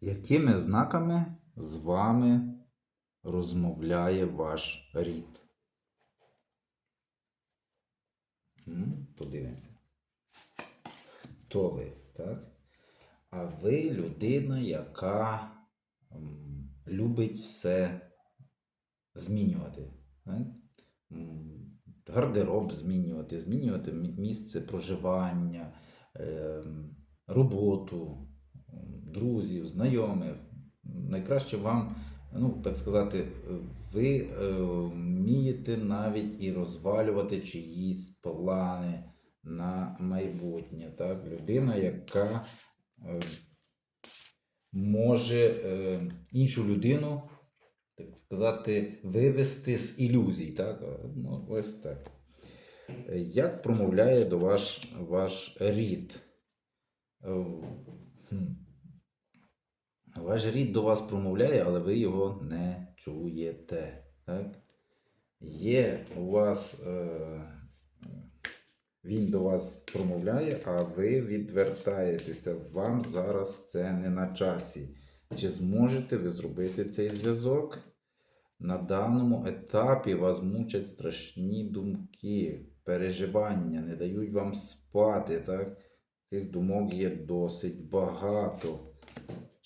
Якими знаками з вами розмовляє ваш рід? Подивимося. Хто ви, так? А ви людина, яка любить все змінювати. Так? Гардероб змінювати, змінювати місце проживання, ем, роботу, друзів, знайомих. Найкраще вам, ну так сказати, ви е, вмієте навіть і розвалювати чиїсь плани на майбутнє. Так? Людина, яка е, може е, іншу людину, так сказати, вивести з ілюзій. Так? Ну, ось так. Як промовляє до ваш, ваш рід? Ваш рід до вас промовляє, але ви його не чуєте. Так? Є у вас, е, він до вас промовляє, а ви відвертаєтеся. Вам зараз це не на часі. Чи зможете ви зробити цей зв'язок? На даному етапі вас мучать страшні думки, переживання, не дають вам спати. Так? Цих думок є досить багато.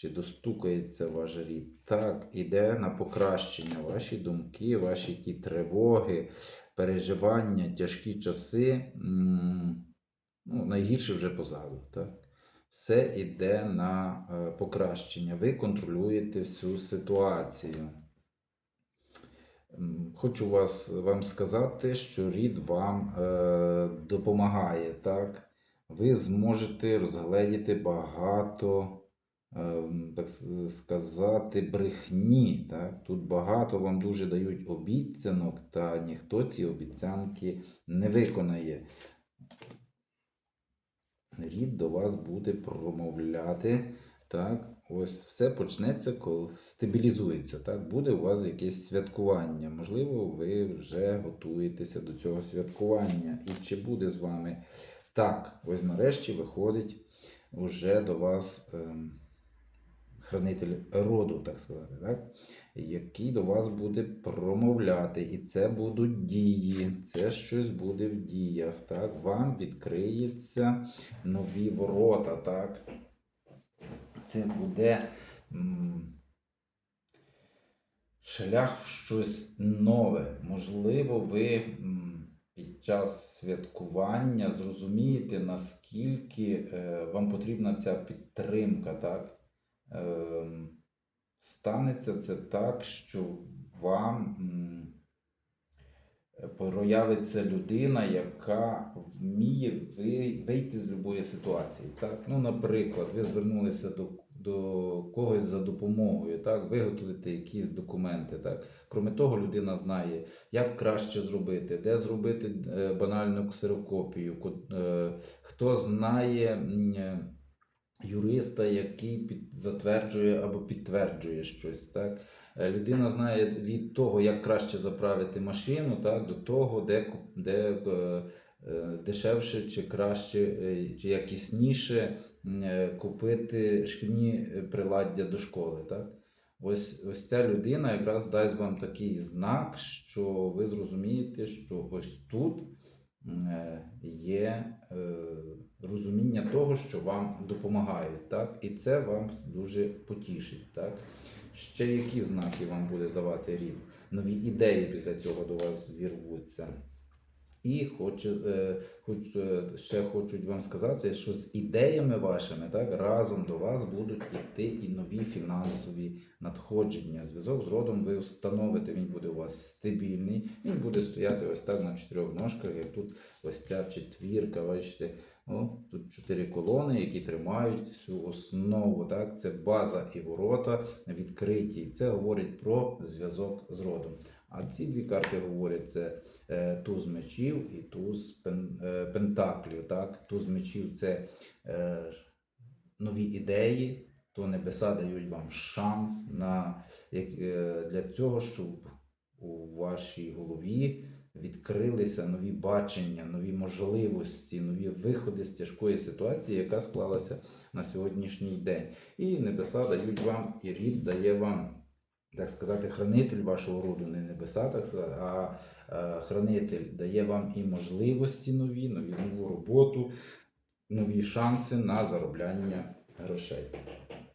Чи достукається ваш рід? Так, іде на покращення ваші думки, ваші ті тривоги, переживання, тяжкі часи. Ну, найгірше вже позаду. Так? Все йде на е, покращення. Ви контролюєте всю ситуацію. Хочу вас, вам сказати, що рід вам е, допомагає. Так? Ви зможете розгледіти багато так сказати, брехні. Так? Тут багато вам дуже дають обіцянок, та ніхто ці обіцянки не виконає. Рід до вас буде промовляти. Так? Ось все почнеться, коли стабілізується. Так? Буде у вас якесь святкування. Можливо, ви вже готуєтеся до цього святкування. І чи буде з вами так? Ось нарешті виходить уже до вас. Ем, хранитель роду, так сказати, так? який до вас буде промовляти. І це будуть дії, це щось буде в діях. Так? Вам відкриються нові ворота. Так? Це буде м, шлях в щось нове. Можливо, ви м, під час святкування зрозумієте, наскільки е, вам потрібна ця підтримка. Так? Ем, станеться це так, що вам проявиться людина, яка вміє вийти з будь-якої ситуації. Так? Ну, наприклад, ви звернулися до, до когось за допомогою, так? виготовити якісь документи. Так? Кроме того, людина знає, як краще зробити, де зробити е, банальну ксерокопію, е, хто знає. Юриста, який під, затверджує або підтверджує щось. Так? Е, Людина знає від того, як краще заправити машину, так, до того, де, де е, дешевше чи краще, е, чи якісніше купити шкільні приладдя до школи. Так? Ось, ось ця людина якраз дасть вам такий знак, що ви зрозумієте, що ось тут є розуміння того, що вам допомагають. Так? І це вам дуже потішить. Так? Ще які знаки вам буде давати рід? Нові ідеї після цього до вас вірвуться. І е, хоч, е, ще хочуть вам сказати, що з ідеями вашими так, разом до вас будуть йти і нові фінансові надходження. Зв'язок з родом ви встановите, він буде у вас стабільний, він буде стояти ось так на чотирьох ножках, як тут ось ця четвірка, бачите, о, тут чотири колони, які тримають всю основу. Так? Це база і ворота відкриті. Це говорить про зв'язок з родом. А ці дві карти говорять це е, туз мечів і туз е, пентаклів. Так? Туз мечів це е, нові ідеї, то небеса дають вам шанс на, для цього, щоб у вашій голові відкрилися нові бачення, нові можливості, нові виходи з тяжкої ситуації, яка склалася на сьогоднішній день. І небеса дають вам, і рід дає вам, так сказати, хранитель вашого роду, не небеса, так сказати, а е, хранитель дає вам і можливості нові, нові нову роботу, нові шанси на заробляння грошей.